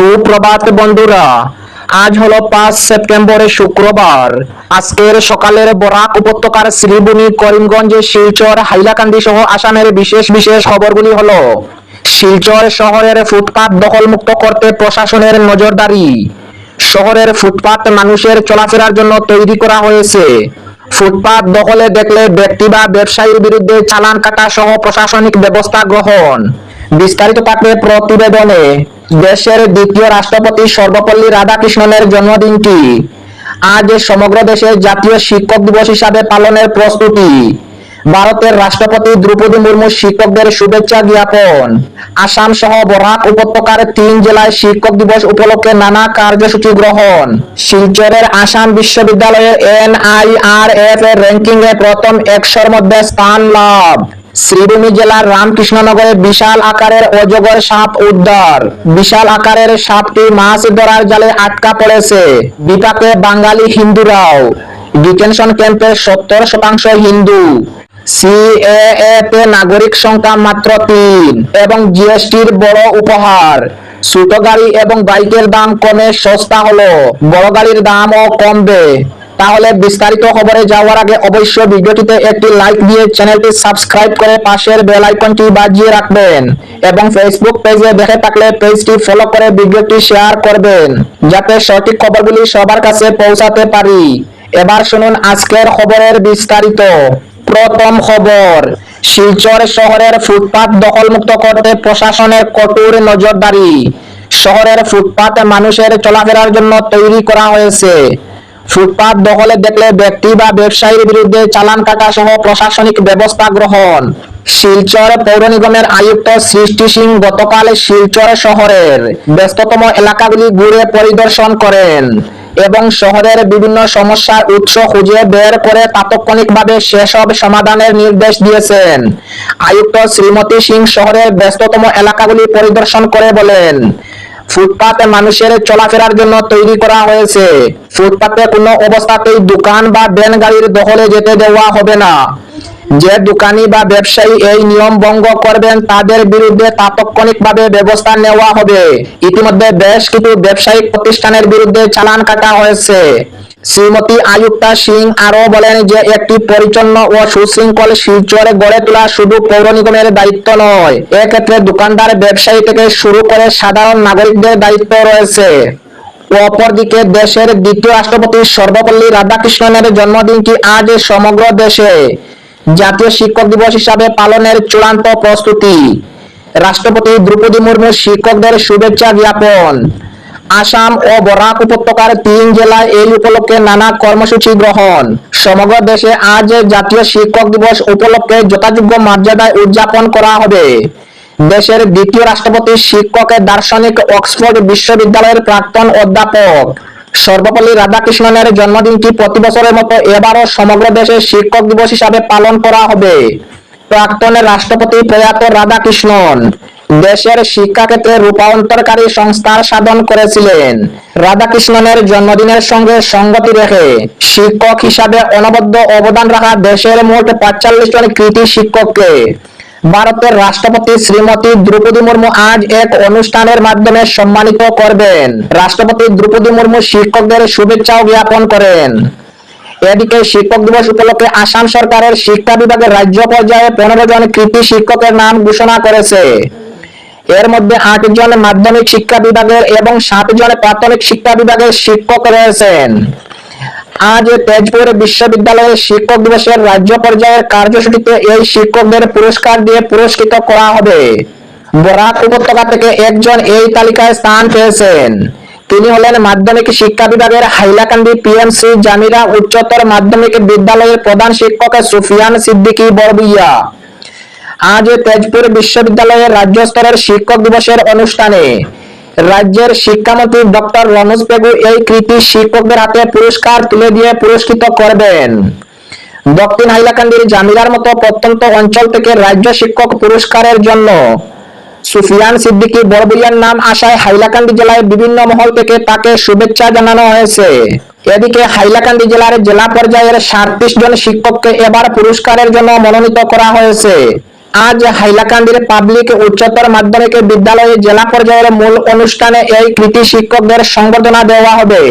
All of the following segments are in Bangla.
সুপ্রভাত বন্ধুরা, আজ হলো পাঁচ সেপ্টেম্বরের শুক্রবার। আজকের সকালের বরাক উপত্যকার শ্রীভূমি করিমগঞ্জ, শিলচর, হাইলাকান্দি সহ আসামের বিশেষ বিশেষ খবরগুলি হলো, শিলচর শহরের ফুটপাত দখলমুক্ত করতে প্রশাসনের নজরদারি, শহরের ফুটপাত মানুষের চলাফেরার জন্য তৈরি করা হয়েছে। ফুটপাত দখলে দেখলে ব্যক্তি বা ব্যবসায়ীর বিরুদ্ধে চালান কাটা সহ প্রশাসনিক ব্যবস্থা গ্রহণ। বিস্তারিত থাকবে প্রতিবেদনে। দেশের দ্বিতীয় রাষ্ট্রপতি সর্বপল্লী রাধাকৃষ্ণনের জন্মদিনটি আজ সমগ্র দেশে জাতীয় শিক্ষক দিবস হিসাবে পালনের প্রস্তুতি। ভারতের রাষ্ট্রপতি দ্রৌপদী মুর্মু শিক্ষকদের শুভেচ্ছা জ্ঞাপন। আসাম সহ বরাক উপত্যকার তিন জেলায় শিক্ষক দিবস উপলক্ষে নানা কার্যসূচি গ্রহণ। শিলচরের আসাম বিশ্ববিদ্যালয়ের এনআইআরএফ এর র্যাঙ্কিং এ প্রথম একশোর মধ্যে স্থান লাভ। শ্রীভূমি জেলার রামকৃষ্ণনগরে বিশাল আকারের অজগর সাপ উদ্ধার। বিশাল আকারের সাপটি মাছ ধরার জালে আটকা পড়েছে। বিপাকে বাঙালি হিন্দুরাও। ডিটেনশন ক্যাম্পের সত্তর শতাংশ হিন্দু। সিএএ তে নাগরিক সংখ্যা মাত্র তিন এবং জিএসটির বড় উপহার। ছোট গাড়ি এবং বাইকের দাম কমে সস্তা হলো। বড় গাড়ির দামও কমবে। তাহলে বিস্তারিত খবরে যাওয়ার আগে অবশ্যই ভিডিওটিতে একটি লাইক দিয়ে চ্যানেলটি সাবস্ক্রাইব করে পাশের বেল আইকনটি বাজিয়ে রাখবেন এবং ফেসবুক পেজে দেখে থাকলে পেজটি ফলো করে ভিডিওটি শেয়ার করবেন যাতে সঠিক খবরগুলি সবার কাছে পৌঁছাতে পারি। এবার শুনুন আজকের খবরের বিস্তারিত। প্রথম খবর, শিলচর শহরের ফুটপাত দখলমুক্ত করতে প্রশাসনের কঠোর নজরদারি। শহরের ফুটপাত মানুষের চলাফেরার জন্য তৈরি করা হয়েছে। ফুটপাত দখলে দেখলে ব্যক্তি বা ব্যবসায়ীর বিরুদ্ধে চালান কাটা সহ প্রশাসনিক ব্যবস্থা গ্রহণ। শিলচর পৌর নিগমের আয়ুক্ত সৃষ্টি সিং গতকাল শিলচর শহরের ব্যস্ততম এলাকাগুলি ঘুরে পরিদর্শন করেন এবং শহরের বিভিন্ন সমস্যার উৎস খুঁজে বের করে তাৎক্ষণিকভাবে সেসব সমাধানের নির্দেশ দিয়েছেন। আয়ুক্ত শ্রীমতী সিং শহরের ব্যস্ততম এলাকাগুলি পরিদর্শন করে বলেন ফুটপাতে মানুষের চলাফেরার জন্য তৈরি করা হয়েছে। ফুটপাতে কোনো অবস্থাতেই দোকান বা ভ্যান গাড়ির দখলে যেতে দেওয়া হবে না। যে দোকানি বা ব্যবসায়ী এই নিয়ম ভঙ্গ করবেন, তাদের বিরুদ্ধে তাৎক্ষণিকভাবে ব্যবস্থা নেওয়া হবে। ইতিমধ্যে বেশ কিছু ব্যবসায়িক প্রতিষ্ঠানের বিরুদ্ধে চালান কাটা হয়েছে। শ্রীমতী আয়ুক্তা সিং আরও বলেন যে, একটি পরিচ্ছন্ন ও সুশৃঙ্খল শিলচরে গড়ে তোলা শুধু পৌর নিগমের দায়িত্ব নয়, এক্ষেত্রে দোকানদার ব্যবসায়ী থেকে শুরু করে সাধারণ নাগরিকদের দায়িত্ব রয়েছে। অপরদিকে দেশের দ্বিতীয় রাষ্ট্রপতি সর্বপল্লী রাধাকৃষ্ণনের জন্মদিনটি আজ সমগ্র দেশে জাতীয় শিক্ষক দিবস হিসাবে পালনের চূড়ান্ত প্রস্তুতি। রাষ্ট্রপতি দ্রৌপদী মুর্মু শিক্ষকদের শুভেচ্ছা জ্ঞাপন। আসাম ও বরাক উপত্যকার তিন জেলায় এই উপলক্ষে নানা কর্মসূচি গ্রহণ। সমগ্র দেশে আজ জাতীয় শিক্ষক দিবস উপলক্ষে যথাযোগ্য মর্যাদায় উদযাপন করা হবে। দেশের দ্বিতীয় রাষ্ট্রপতি শিক্ষকের দার্শনিক অক্সফোর্ড বিশ্ববিদ্যালয়ের প্রাক্তন অধ্যাপক। সর্বপল্লী রাধাকৃষ্ণনের জন্মদিনটি প্রতি বছরের মতো এবারও সমগ্র দেশে শিক্ষক দিবস হিসাবে পালন করা হবে। প্রাক্তনের রাষ্ট্রপতি প্রয়াত রাধাকৃষ্ণন। দেশের শিক্ষাক্ষেত্রে রূপান্তরকারী সংস্কার সাধন করেছিলেন। রাধাকৃষ্ণনের জন্মদিনের সঙ্গে সঙ্গতি রেখে শিক্ষক হিসাবে অনবদ্য অবদান রাখা দেশের মোট পাঁচচল্লিশ জন কৃতি শিক্ষককে। ভারতের রাষ্ট্রপতি শ্রীমতী দ্রৌপদী মুর্মু আজ এক অনুষ্ঠানের মাধ্যমে সম্মানিত করবেন। রাষ্ট্রপতি দ্রৌপদী মুর্মু শিক্ষকদের শুভেচ্ছাও জ্ঞাপন করেন। এদিকে শিক্ষক দিবস উপলক্ষে আসাম সরকারের শিক্ষা বিভাগের রাজ্য পর্যায়ে পনেরো জন কৃতি শিক্ষকের নাম ঘোষণা করেছে। এর মধ্যে আট জন মাধ্যমিক শিক্ষা বিভাগের এবং সাত জন প্রাথমিক শিক্ষা বিভাগের শিক্ষক রয়েছেন। আজ তেজপুর বিশ্ববিদ্যালয়ের শিক্ষক দিবসের রাজ্য পর্যায়ের কার্যসূচিতে এই শিক্ষকদের পুরস্কার দিয়ে পুরস্কৃত করা হবে। বরাক উপত্যকা থেকে একজন এই তালিকায় স্থান পেয়েছেন। তিনি হলেন মাধ্যমিক শিক্ষা বিভাগের হাইলাকান্দি পিএমসি জামিরা উচ্চতর মাধ্যমিক বিদ্যালয়ের প্রধান শিক্ষক সুফিয়ান সিদ্দিকী বরবুইয়া আজ তেজপুর বিশ্ববিদ্যালয়ের রাজ্য স্তরের শিক্ষক দিবসের অনুষ্ঠানে রাজ্যের শিক্ষামন্ত্রী ডক্টর রনোজ পেগু এই কৃতি শিক্ষকদের হাতে পুরস্কার তুলে দিয়ে পুরস্কৃত করবেন। দক্ষিণ হাইলাকান্দির জামিলার মতো প্রত্যন্ত অঞ্চল থেকে রাজ্য শিক্ষক পুরস্কারের জন্য সুফিয়ান সিদ্দিকী বরবুইয়ার নাম আসায় হাইলাকান্দি জেলায় বিভিন্ন মহল থেকে তাকে শুভেচ্ছা জানানো হয়েছে। এদিকে হাইলাকান্দি জেলার জেলা পর্যায়ের সাতত্রিশ জন শিক্ষককে এবার পুরস্কারের জন্য মনোনীত করা হয়েছে। আজ হাইলাকান্দির পাবলিক উচ্চতর মাধ্যমিক বিদ্যালয়ে জেলা পর্যায়ের মূল অনুষ্ঠানে এই কৃতি শিক্ষকদের সংবর্ধনা দেওয়া হবে।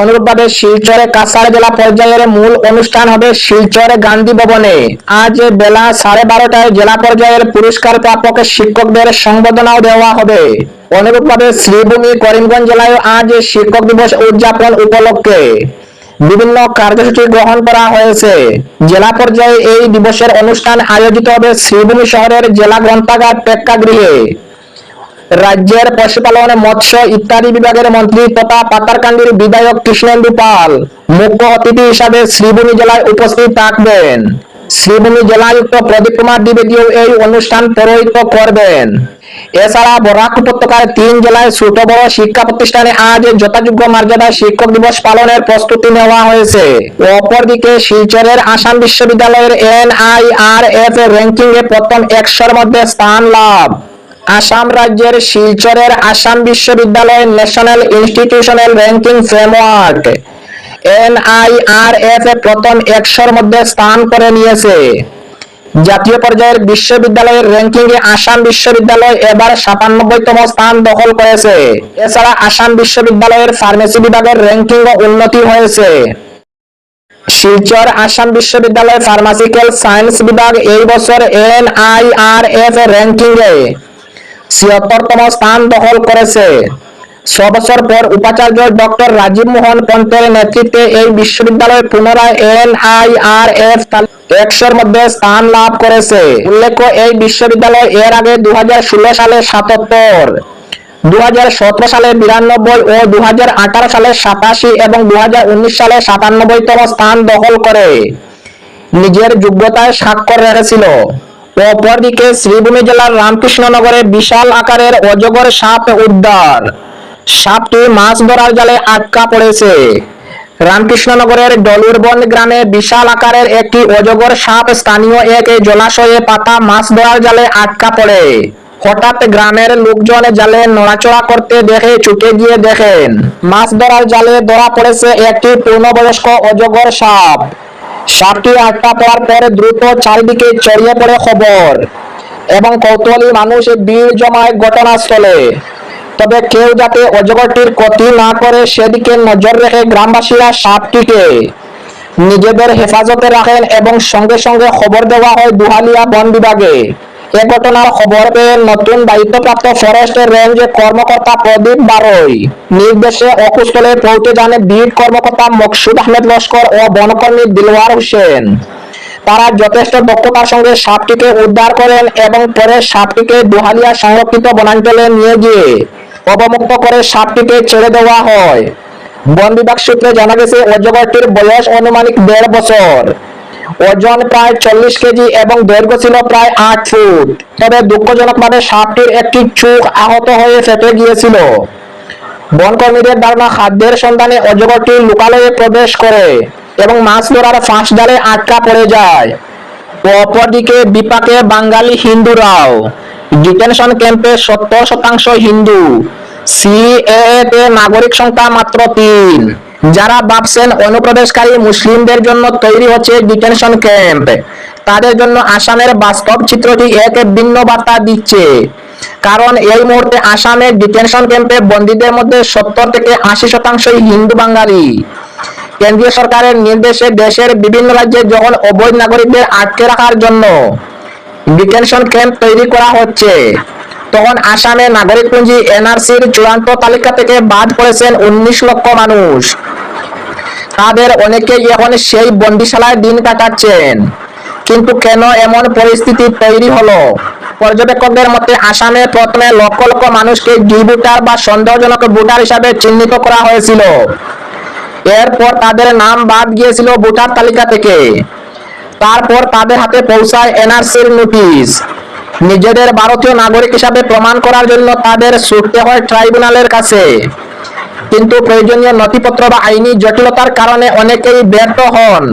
অনুরূপভাবে শিলচরে কাছাড় জেলা পর্যায়ের মূল অনুষ্ঠান হবে শিলচরে গান্ধী ভবনে। আজ বেলা সাড়ে বারোটায় জেলা পর্যায়ের পুরস্কার প্রাপক শিক্ষকদের সংবর্ধনাও দেওয়া হবে। অনুরূপভাবে শ্রীভূমি করিমগঞ্জ জেলায় আজ শিক্ষক দিবস উদযাপন উপলক্ষে। বিভিন্ন কার্যসূচি গ্রহণ করা হয়েছে। জেলা পর্যায়ে এই দিবসের অনুষ্ঠান আয়োজিত হবে শ্রীভূমি শহরের জেলা গ্রন্থাগার প্রেক্ষাগৃহে রাজ্যের পশুপালন, মৎস্য ইত্যাদি বিভাগের মন্ত্রী তথা পাতারকান্দির বিধায়ক কৃষ্ণেন্দু পাল মুখ্য অতিথি হিসাবে শ্রীভূমি জেলায় উপস্থিত থাকবেন। শ্রীভূমি জেলায়ুক্ত প্রদীপ কুমার দ্বিবেদীও এই অনুষ্ঠান পৌরোহিত্য করবেন। এছাড়া বরাক উপত্যকার তিন জেলায় ছোট বড় শিক্ষা প্রতিষ্ঠানে আজ যথাযোগ্য মর্যাদায় শিক্ষক দিবস পালনের প্রস্তুতি নেওয়া হয়েছে। অপরদিকে শিলচরের আসাম বিশ্ববিদ্যালয়ের এনআইআরএফ র্যাঙ্কিং এ প্রথম একশোর মধ্যে স্থান লাভ। আসাম রাজ্যের শিলচরের আসাম বিশ্ববিদ্যালয়ের national institutional ranking framework NIRF প্রথম একশোর মধ্যে স্থান করে নিয়েছে। জাতীয় পর্যায়ের বিশ্ববিদ্যালয়ের র্যাঙ্কিং এ আসাম বিশ্ববিদ্যালয় এবার সাতানব্বইতম স্থান দখল করেছে। এছাড়া আসাম বিশ্ববিদ্যালয়ের ফার্মেসি বিভাগের র্যাঙ্কিং ও উন্নতি হয়েছে। শিলচর আসাম বিশ্ববিদ্যালয় ফার্মাসিক্যাল সায়েন্স বিভাগ এই বছর N I R F ranking এ ছিয়াত্তরতম স্থান দখল করেছে। ছ পর উপাচার্য ডক্টর রাজীব মোহন পন্তের নেতৃত্বে এই বিশ্ববিদ্যালয় পুনরায় এনআইআরএফ একশোর মধ্যে স্থান লাভ করেছে উল্লেখ্য, এই বিশ্ববিদ্যালয় এর আগে দু সালে সাতাত্তর দু সালে বিরানব্বই ও দু সালে সাতাশি এবং দু হাজার উনিশ সালে সাতানব্বইতম স্থান দখল করে নিজের যোগ্যতায় স্বাক্ষর রেখেছিল অপরদিকে শ্রীভূমি জেলার রামকৃষ্ণনগরে বিশাল আকারের অজগর সাপ উদ্ধার সাপটি মাছ ধরার জালে আটকা পড়েছে। রামকৃষ্ণনগরের ডলুরবন গ্রামে বিশাল আকারের একটি অজগর সাপ স্থানীয় এক জলাশয়ে পাতা মাছ ধরার জালে আটকা পড়ে। হঠাৎ গ্রামের লোকজন জালে নড়াচড়া করতে দেখে ছুটে গিয়ে দেখেন, মাছ ধরার জালে ধরা পড়েছে একটি পূর্ণবয়স্ক অজগর সাপ। সাপটি আটকা পড়ার পর দ্রুত চারিদিকে ছড়িয়ে পড়ে খবর এবং কৌতূহলী মানুষ ভিড় জমায় ঘটনাস্থলে। তবে কেউ যাতে অজগরটির ক্ষতি না করে সেদিকে নজর রেখে গ্রামবাসীরা সাপটিকে নিজেদের হেফাজতে রাখেন এবং সঙ্গে সঙ্গে খবর দেওয়া হয় দুহালিয়া বন বিভাগে। এ ঘটনার খবর পেয়ে নতুন দায়িত্বপ্রাপ্ত ফরেস্ট রেঞ্জ কর্মকর্তা প্রদীপ বারই নির্দেশে অকুস্থলে পৌঁছে যান বিট কর্মকর্তা মকসুদ আহমেদ লস্কর ও বনকর্মী দিলওয়ার হোসেন। তারা যথেষ্ট দক্ষতার সঙ্গে সাপটিকে উদ্ধার করেন এবং পরে সাপটিকে দুহালিয়া সংরক্ষিত বনাঞ্চলে নিয়ে গিয়ে অবমুক্ত করে সাপটিকে ছেড়ে দেওয়া হয়। বন বিভাগ সূত্রে জানা গেছে, অজগরটির বয়স অনুমানিক দেড় বছর। ওজন প্রায় চল্লিশ কেজি এবং দৈর্ঘ্য ছিল প্রায় আট ফুট। তবে দুঃখজনকভাবে সাপটির একটি চোখ আহত হয়ে ফেটে গিয়েছিল। বনকর্মীদের ধারণা, খাদ্যের সন্ধানে অজগরটি লোকালয়ে প্রবেশ করে এবং মাছ ধরার ফাঁস জালে আটকা পড়ে যায়। অপরদিকে বিপাকে বাঙালি হিন্দুরাও ডিটেনশন ক্যাম্পে সত্তর শতাংশ হিন্দু। সিএএ তে নাগরিক সংখ্যা মাত্র তিন। যারা ভাবছেন অনুপ্রবেশকারী মুসলিমদের জন্য তৈরি হচ্ছে ডিটেনশন ক্যাম্প, তাদের জন্য আসামের বাস্তব চিত্রটি এক ভিন্ন বার্তা দিচ্ছে। কারণ এই মুহূর্তে আসামের ডিটেনশন ক্যাম্পে বন্দীদের মধ্যে সত্তর থেকে আশি শতাংশই হিন্দু বাঙালি। কেন্দ্রীয় সরকারের নির্দেশে দেশের বিভিন্ন রাজ্যে যখন অবৈধ নাগরিকদের আটকে রাখার জন্য ডিটেনশন ক্যাম্প তৈরি করা হচ্ছে, তখন আসামে নাগরিকপঞ্জি এনআরসির চূড়ান্ত তালিকা থেকে বাদ পড়েছেন উনিশ লক্ষ মানুষ। তাদের অনেকেই এখন সেই বন্দিশালায় দিন কাটাচ্ছেন। কিন্তু কেন এমন পরিস্থিতি তৈরি হলো? পর্যবেক্ষকদের মতে, আসামে প্রথমে লক্ষ লক্ষ মানুষকে ডি ভোটার বা সন্দেহজনক ভোটার হিসাবে চিহ্নিত করা হয়েছিল। এরপর তাদের নাম বাদ গিয়েছিল ভোটার তালিকা থেকে। তারপর তাদের হাতে পৌঁছায় এনআরসির নোটিশ। নিজেদের ভারতীয় নাগরিক হিসাবে প্রমাণ করার জন্য তাদের ছুটতে হয় ট্রাইব্যুনালের কাছে। কিন্তু প্রয়োজনীয় নথিপত্র বা আইনি জটিলতার কারণে অনেকেই ব্যর্থ হন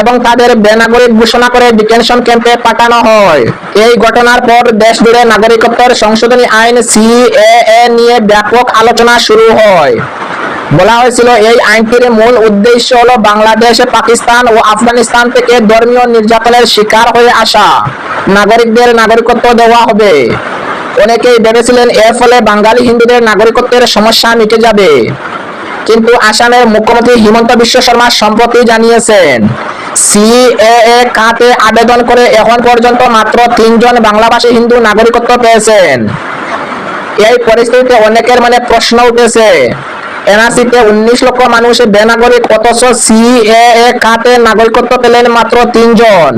এবং তাদের বেনাগরিক ঘোষণা করে ডিটেনশন ক্যাম্পে পাঠানো হয়। এই ঘটনার পর দেশ জুড়ে নাগরিকত্বের সংশোধনী আইন, সিএএ, নিয়ে ব্যাপক আলোচনা শুরু হয়। বলা হয়েছিল, এই আইনটির মূল উদ্দেশ্য হলো বাংলাদেশ, পাকিস্তান ও আফগানিস্তান থেকে ধর্মীয় নির্যাতনের শিকার হয়ে আসা। নাগরিকদের নাগরিকত্ব দেওয়া হবে। অনেকেই ভেবেছিলেন, এর ফলে বাঙালি হিন্দুদের নাগরিকত্বের সমস্যা মিটে যাবে। কিন্তু আসামের মুখ্যমন্ত্রী হিমন্ত বিশ্ব শর্মা সম্প্রতি জানিয়েছেন, সিএএ কাতে আবেদন করে এখন পর্যন্ত মাত্র তিনজন বাংলাভাষী হিন্দু নাগরিকত্ব পেয়েছেন। এই পরিস্থিতিতে অনেকের মানে প্রশ্ন উঠেছে এনআরসিতে উনিশ লক্ষ মানুষ বেনাগরিক, অথচ সিএএ কাতে নাগরিকত্ব পেলেন মাত্র তিনজন।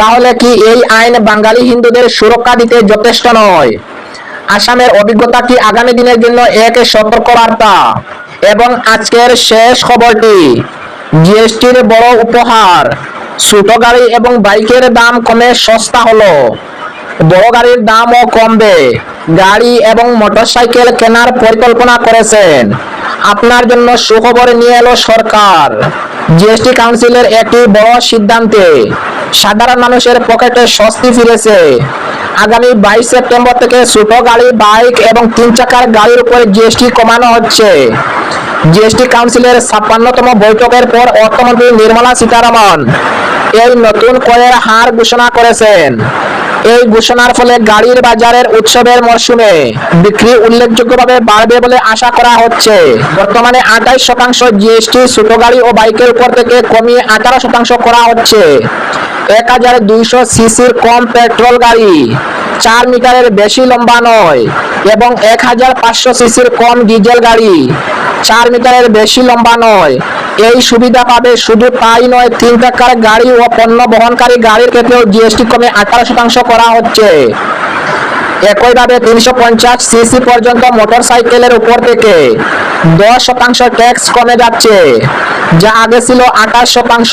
তাহলে কি এই আইন বাঙালি হিন্দুদের সুরক্ষা দিতে যথেষ্ট নয়? আসামের অভিজ্ঞতা কি আগামী দিনের জন্য এক সতর্ক বার্তা এবং আজকের শেষ খবরটি, জিএসটির বড় উপহার, ছোট গাড়ি এবং বাইকের দাম কমে সস্তা হলো। বড় গাড়ির দামও কমবে। গাড়ি এবং মোটরসাইকেল কেনার পরিকল্পনা করেছেন। আপনার জন্য সুখবর নিয়ে এলো সরকার। জিএসটি কাউন্সিলের একটি বড় সিদ্ধান্তে সাধারণ মানুষের পকেটে স্বস্তি ফিরেছে। আগামী বাইশ সেপ্টেম্বর থেকে ছোট গাড়ি, বাইক এবং তিন চাকার গাড়ির উপরে জিএসটি কমানো হচ্ছে। জিএসটি কাউন্সিলের ছাপ্পান্নতম বৈঠকের পর অর্থমন্ত্রী নির্মলা সীতারামন এই নতুন করের হার ঘোষণা করেছেন। এই ঘোষণার ফলে গাড়ির বাজারের উৎসবের মরশুমে বিক্রি উল্লেখযোগ্যভাবে বাড়বে বলে আশা করা হচ্ছে। বর্তমানে আঠাইশ শতাংশ জিএসটি ছোট গাড়ি ও বাইকের উপর থেকে কমিয়ে আঠারো শতাংশ করা হচ্ছে। এক হাজার দুইশো সিসির কম পেট্রোল গাড়ি চার মিটারের বেশি লম্বা নয় এবং এক হাজার পাঁচশো সিসির কম ডিজেল গাড়ি। চার মিটারের বেশি লম্বা নয়। এই সুবিধা পাবে শুধু তাই নয়, তিন চাকার গাড়ি ও পণ্য বহনকারী গাড়ির ক্ষেত্রেও জিএসটি কমে আঠারো শতাংশ করা হচ্ছে। একইভাবে তিনশো পঞ্চাশ সিসি পর্যন্ত মোটর সাইকেলের উপর থেকে দশ শতাংশ ট্যাক্স কমে যাচ্ছে, যা আগে ছিল আঠাশ শতাংশ।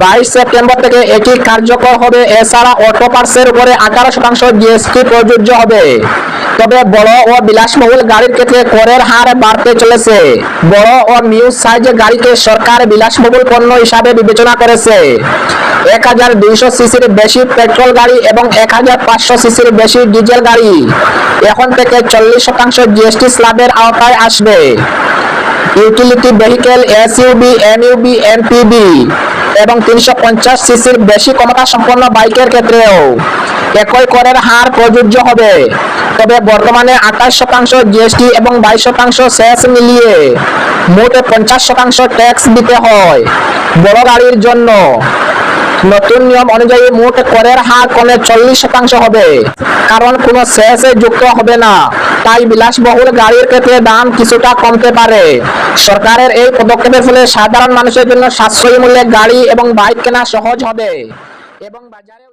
বাইশ সেপ্টেম্বর থেকে এটি কার্যকর হবে। এছাড়া অটো পার্সের উপরে আঠারো শতাংশ জিএসটি প্রযোজ্য হবে। তবে বড় ও বিলাসবহুল গাড়ির ক্ষেত্রে করের হার বাড়তে চলেছে। বড় ও মিউজ সাইজের গাড়িকে সরকার বিলাসবহুল পণ্য হিসাবে বিবেচনা করেছে। এক হাজার দুইশো সিসির বেশি পেট্রোল গাড়ি এবং এক হাজার পাঁচশো সিসির বেশি ডিজেল গাড়ি। এখন থেকে চল্লিশ শতাংশ জিএসটি স্ল্যাবের আওতায় আসবে। Utility vehicle SUV MUV MPV এবং তিনশো পঞ্চাশ সিসির বেশি ক্ষমতা সম্পন্ন বাইকের ক্ষেত্রেও একই করের হার প্রযোজ্য হবে। তবে বর্তমানে আঠাশ শতাংশ জিএসটি এবং বাইশ শতাংশ সেস মিলিয়ে মোট পঞ্চাশ শতাংশ ট্যাক্স দিতে হয় বড় গাড়ির জন্য। নতুন নিয়ম অনুযায়ী মোট করের হার কমে চল্লিশ শতাংশ হবে। কারণ কোনো শেষে যুক্ত হবে না। তাই বিলাসবহুল গাড়ির ক্ষেত্রে দাম কিছুটা কমতে পারে। সরকারের এই পদক্ষেপের ফলে সাধারণ মানুষের জন্য সাশ্রয়ী মূল্যে গাড়ি এবং বাইক কেনা সহজ হবে। এবং বাজারে